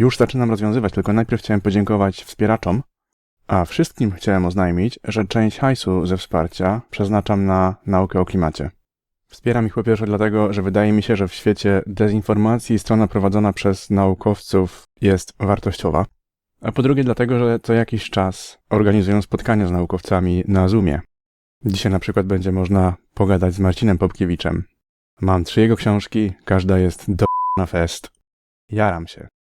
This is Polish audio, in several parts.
Już zaczynam rozwiązywać, tylko najpierw chciałem podziękować wspieraczom, a wszystkim chciałem oznajmić, że część hajsu ze wsparcia przeznaczam na naukę o klimacie. Wspieram ich po pierwsze dlatego, że wydaje mi się, że w świecie dezinformacji strona prowadzona przez naukowców jest wartościowa, a po drugie dlatego, że co jakiś czas organizują spotkania z naukowcami na Zoomie. Dzisiaj na przykład będzie można pogadać z Marcinem Popkiewiczem. Mam trzy jego książki, każda jest do na fest. Jaram się.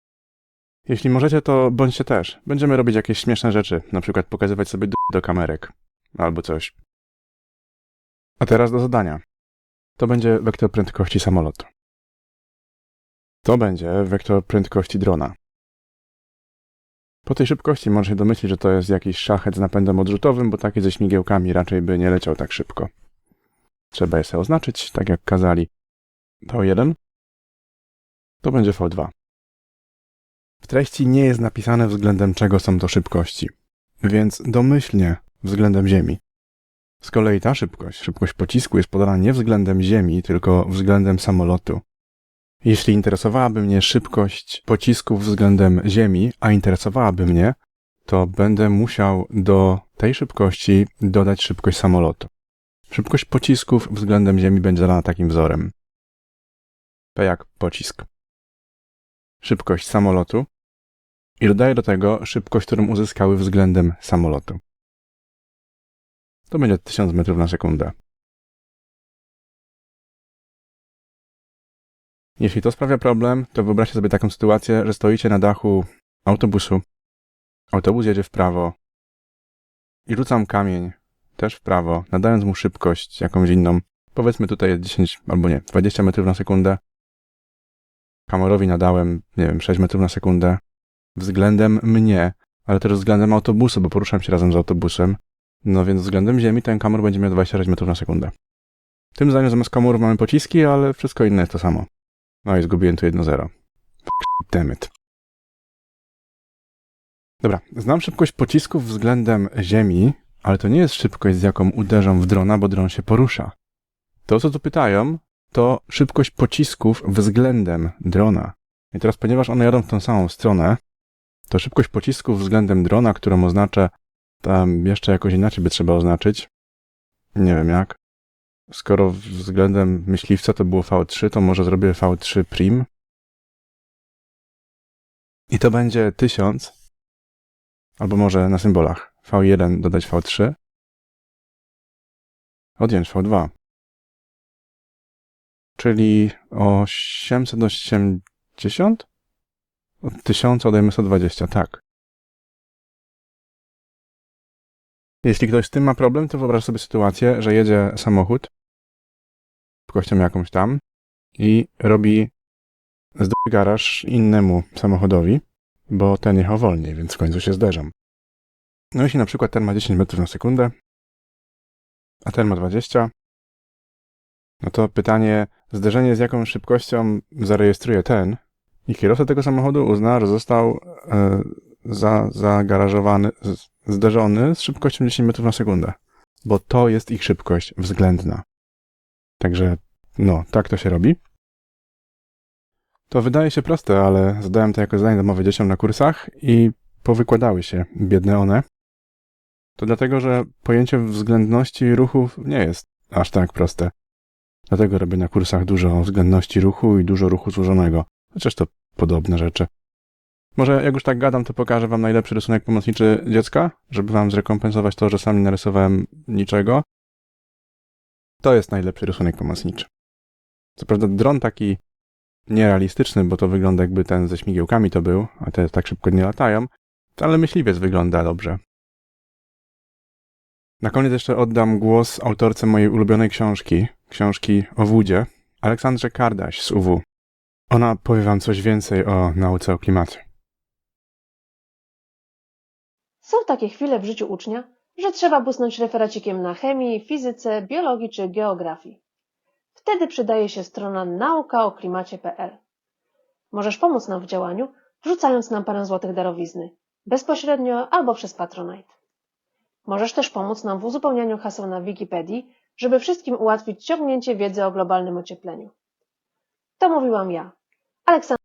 Jeśli możecie, to bądźcie też. Będziemy robić jakieś śmieszne rzeczy, na przykład pokazywać sobie d- do kamerek. Albo coś. A teraz do zadania. To będzie wektor prędkości samolotu. To będzie wektor prędkości drona. Po tej szybkości można się domyślić, że to jest jakiś szachet z napędem odrzutowym, bo taki ze śmigiełkami raczej by nie leciał tak szybko. Trzeba je sobie oznaczyć, tak jak kazali. V1 to będzie V2. W treści nie jest napisane względem czego są to szybkości, więc domyślnie względem Ziemi. Z kolei ta szybkość, szybkość pocisku jest podana nie względem Ziemi, tylko względem samolotu. Jeśli interesowałaby mnie szybkość pocisków względem Ziemi, a interesowałaby mnie, to będę musiał do tej szybkości dodać szybkość samolotu. Szybkość pocisków względem Ziemi będzie dana takim wzorem. P jak pocisk. Szybkość samolotu i dodaję do tego szybkość, którą uzyskały względem samolotu. To będzie 1000 metrów na sekundę. Jeśli to sprawia problem, to wyobraźcie sobie taką sytuację, że stoicie na dachu autobusu, autobus jedzie w prawo i rzucam kamień też w prawo, nadając mu szybkość jakąś inną. Powiedzmy tutaj jest 10 albo nie, 20 metrów na sekundę. Kamorowi nadałem, nie wiem, 6 metrów na sekundę względem mnie, ale też względem autobusu, bo poruszam się razem z autobusem. No więc względem Ziemi ten kamor będzie miał 26 metrów na sekundę. Tym zdaniu zamiast komórów mamy pociski, ale wszystko inne jest to samo. No i zgubiłem tu jedno zero. Demet. Dobra, znam szybkość pocisków względem Ziemi, ale to nie jest szybkość, z jaką uderzą w drona, bo dron się porusza. To, co tu pytają, to szybkość pocisków względem drona. I teraz, ponieważ one jadą w tą samą stronę, to szybkość pocisków względem drona, którą oznaczę tam jeszcze jakoś inaczej by trzeba oznaczyć. Nie wiem jak. Skoro względem myśliwca to było V3, to może zrobię V3 prim. I to będzie 1000. Albo może na symbolach. V1 dodać V3. Odjąć V2. Czyli 880? Od 1000 odejmę 120, tak. Jeśli ktoś z tym ma problem, to wyobraź sobie sytuację, że jedzie samochód szybkością jakąś tam i robi z garaż innemu samochodowi, bo ten jechał wolniej, więc w końcu się zderzą. No jeśli na przykład ten ma 10 metrów na sekundę, a ten ma 20, no to pytanie, zderzenie z jaką szybkością zarejestruje ten i kierowca tego samochodu uzna, że został e, za, zagarażowany, zderzony z szybkością 10 metrów na sekundę, bo to jest ich szybkość względna. Także, no, tak to się robi. To wydaje się proste, ale zadałem to jako zadanie domowe dzieciom na kursach i powykładały się, biedne one. To dlatego, że pojęcie względności ruchów nie jest aż tak proste. Dlatego robię na kursach dużo względności ruchu i dużo ruchu złożonego. Chociaż to podobne rzeczy. Może jak już tak gadam, to pokażę wam najlepszy rysunek pomocniczy dziecka, żeby wam zrekompensować to, że sam nie narysowałem niczego. To jest najlepszy rysunek pomocniczy. Co prawda dron taki nierealistyczny, bo to wygląda jakby ten ze śmigiełkami to był, a te tak szybko nie latają, ale myśliwiec wygląda dobrze. Na koniec jeszcze oddam głos autorce mojej ulubionej książki, książki o wódzie, Aleksandrze Kardaś z UW. Ona powie wam coś więcej o nauce o klimacie. Są takie chwile w życiu ucznia, że trzeba błysnąć referacikiem na chemii, fizyce, biologii czy geografii. Wtedy przydaje się strona naukaoklimacie.pl. Możesz pomóc nam w działaniu, wrzucając nam parę złotych darowizny, bezpośrednio albo przez Patronite. Możesz też pomóc nam w uzupełnianiu haseł na Wikipedii, żeby wszystkim ułatwić ciągnięcie wiedzy o globalnym ociepleniu. To mówiłam ja, Aleksandra